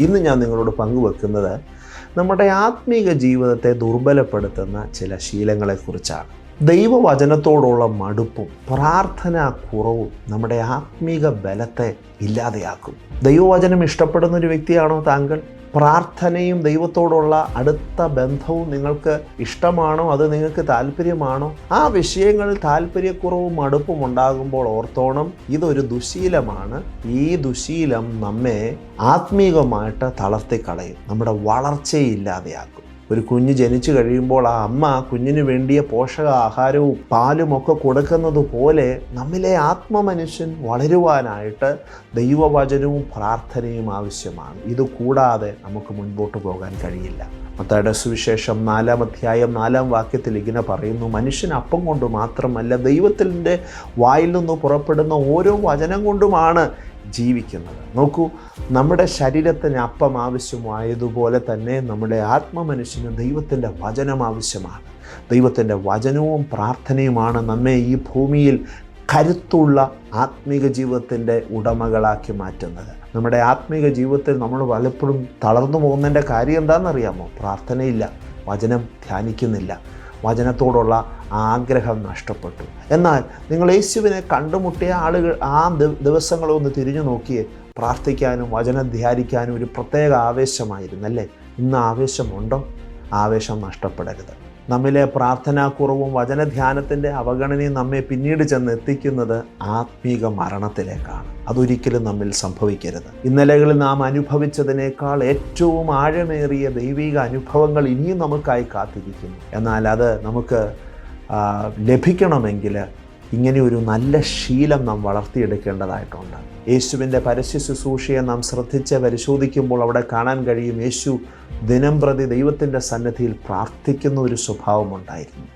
ഇന്ന് ഞാൻ നിങ്ങളോട് പങ്കുവെക്കുന്നത് നമ്മുടെ ആത്മീക ജീവിതത്തെ ദുർബലപ്പെടുത്തുന്ന ചില ശീലങ്ങളെക്കുറിച്ചാണ്. ദൈവവചനത്തോടുള്ള മടുപ്പും പ്രാർത്ഥനാ കുറവും നമ്മുടെ ആത്മീക ബലത്തെ ഇല്ലാതെയാക്കും ദൈവവചനം ഇഷ്ടപ്പെടുന്ന ഒരു വ്യക്തിയാണോ താങ്കൾ? പ്രാർത്ഥനയും ദൈവത്തോടുള്ള അടുത്ത ബന്ധവും നിങ്ങൾക്ക് ഇഷ്ടമാണോ? അത് നിങ്ങൾക്ക് താല്പര്യമാണോ? ആ വിഷയങ്ങളിൽ താല്പര്യക്കുറവും മടുപ്പും ഉണ്ടാകുമ്പോൾ ഓർത്തോണം ഇതൊരു ദുശീലമാണ്. ഈ ദുശീലം നമ്മെ ആത്മീകമായിട്ട് തളർത്തിക്കളയും. നമ്മുടെ വളർച്ചയെ ഇല്ലാതെയാക്കും ഒരു കുഞ്ഞ് ജനിച്ചു കഴിയുമ്പോൾ ആ അമ്മ കുഞ്ഞിന് വേണ്ടിയ പോഷകാഹാരവും പാലും ഒക്കെ കൊടുക്കുന്നത് പോലെ നമ്മിലെ ആത്മമനുഷ്യൻ വളരുവാനായിട്ട് ദൈവവചനവും പ്രാർത്ഥനയും ആവശ്യമാണ്. ഇത് കൂടാതെ നമുക്ക് മുൻപോട്ട് പോകാൻ കഴിയില്ല. മത്തയുടെ സുവിശേഷം നാലാം അധ്യായം നാലാം വാക്യത്തിൽ ഇങ്ങനെ പറയുന്നു മനുഷ്യൻ അപ്പം കൊണ്ട് മാത്രമല്ല ദൈവത്തിന്റെ വായിൽ നിന്ന് പുറപ്പെടുന്ന ഓരോ വചനം കൊണ്ടുമാണ് ജീവിക്കുന്നത്. നോക്കൂ നമ്മുടെ ശരീരത്തിന് അപ്പം ആവശ്യമായതുപോലെ തന്നെ നമ്മുടെ ആത്മമനുഷ്യന് ദൈവത്തിന്റെ വചനം ആവശ്യമാണ്. ദൈവത്തിന്റെ വചനവും പ്രാർത്ഥനയുമാണ് നമ്മെ ഈ ഭൂമിയിൽ കരുത്തുള്ള ആത്മീക ജീവിതത്തിന്റെ ഉടമകളാക്കി മാറ്റുന്നത്. നമ്മുടെ ആത്മീക ജീവിതത്തിൽ നമ്മൾ പലപ്പോഴും തളർന്നു പോകുന്നതിന്റെ കാര്യം എന്താണെന്നറിയാമോ? പ്രാർത്ഥനയില്ല വചനം ധ്യാനിക്കുന്നില്ല. വചനത്തോടുള്ള ആഗ്രഹം നഷ്ടപ്പെട്ടു. എന്നാൽ നിങ്ങൾ യേശുവിനെ കണ്ടുമുട്ടിയ ആളുകൾ ആ ദിവസങ്ങളൊന്ന് തിരിഞ്ഞു നോക്കിയേ പ്രാർത്ഥിക്കാനും വചനം ധ്യാനിക്കാനും ഒരു പ്രത്യേക ആവേശമായിരുന്നു അല്ലേ? ഇന്ന് ആവേശമുണ്ടോ? ആവേശം നഷ്ടപ്പെടരുത്. നമ്മിലെ പ്രാർത്ഥനാക്കുറവും വചനധ്യാനത്തിന്റെ അവഗണനയും നമ്മെ പിന്നീട് ചെന്ന് എത്തിക്കുന്നത് ആത്മീക മരണത്തിലേക്കാണ്. അതൊരിക്കലും നമ്മിൽ സംഭവിക്കരുത്. ഇന്നലകളിൽ നാം അനുഭവിച്ചതിനേക്കാൾ ഏറ്റവും ആഴമേറിയ ദൈവിക അനുഭവങ്ങൾ ഇനിയും നമുക്കായി കാത്തിരിക്കുന്നു. എന്നാൽ അത് നമുക്ക് ലഭിക്കണമെങ്കിൽ ഇങ്ങനെ ഒരു നല്ല ശീലം നാം വളർത്തിയെടുക്കേണ്ടതായിട്ടുണ്ട്. യേശുവിന്റെ പരസ്യ ശുശ്രൂഷയെ നാം ശ്രദ്ധിച്ച് പരിശോധിക്കുമ്പോൾ അവിടെ കാണാൻ കഴിയും യേശു ദിനം പ്രതി ദൈവത്തിന്റെ സന്നദ്ധിയിൽ പ്രാർത്ഥിക്കുന്ന ഒരു സ്വഭാവമുണ്ടായിരുന്നു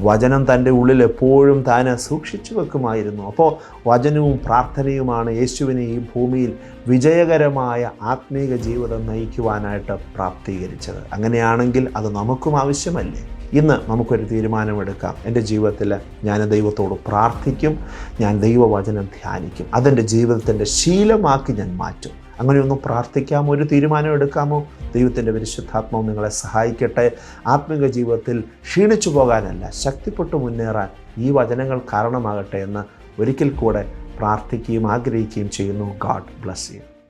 വചനം തന്റെ ഉള്ളിൽ എപ്പോഴും താൻ സൂക്ഷിച്ചു വെക്കുമായിരുന്നു. അപ്പോൾ വചനവും പ്രാർത്ഥനയുമാണ് യേശുവിനെ ഈ ഭൂമിയിൽ വിജയകരമായ ആത്മീക ജീവിതം നയിക്കുവാനായിട്ട് പ്രാപ്തീകരിച്ചത്. അങ്ങനെയാണെങ്കിൽ അത് നമുക്കും ആവശ്യമല്ലേ? ഇന്ന് നമുക്കൊരു തീരുമാനമെടുക്കാം. എന്റെ ജീവിതത്തിൽ ഞാൻ ദൈവത്തോട് പ്രാർത്ഥിക്കും. ഞാൻ ദൈവവചനം ധ്യാനിക്കും. അതെന്റെ ജീവിതത്തിന്റെ ശീലമാക്കി ഞാൻ മാറ്റും. അങ്ങനെയൊന്നും പ്രാർത്ഥിക്കാമോ ഒരു തീരുമാനം എടുക്കാമോ ദൈവത്തിന്റെ പരിശുദ്ധാത്മാവ് നിങ്ങളെ സഹായിക്കട്ടെ. ആത്മിക ജീവിതത്തിൽ ക്ഷീണിച്ചു പോകാനല്ല ശക്തിപ്പെട്ടു മുന്നേറാൻ ഈ വചനങ്ങൾ കാരണമാകട്ടെ എന്ന് ഒരിക്കൽ കൂടെ പ്രാർത്ഥിക്കുകയും ആഗ്രഹിക്കുകയും ചെയ്യുന്നു. God bless you.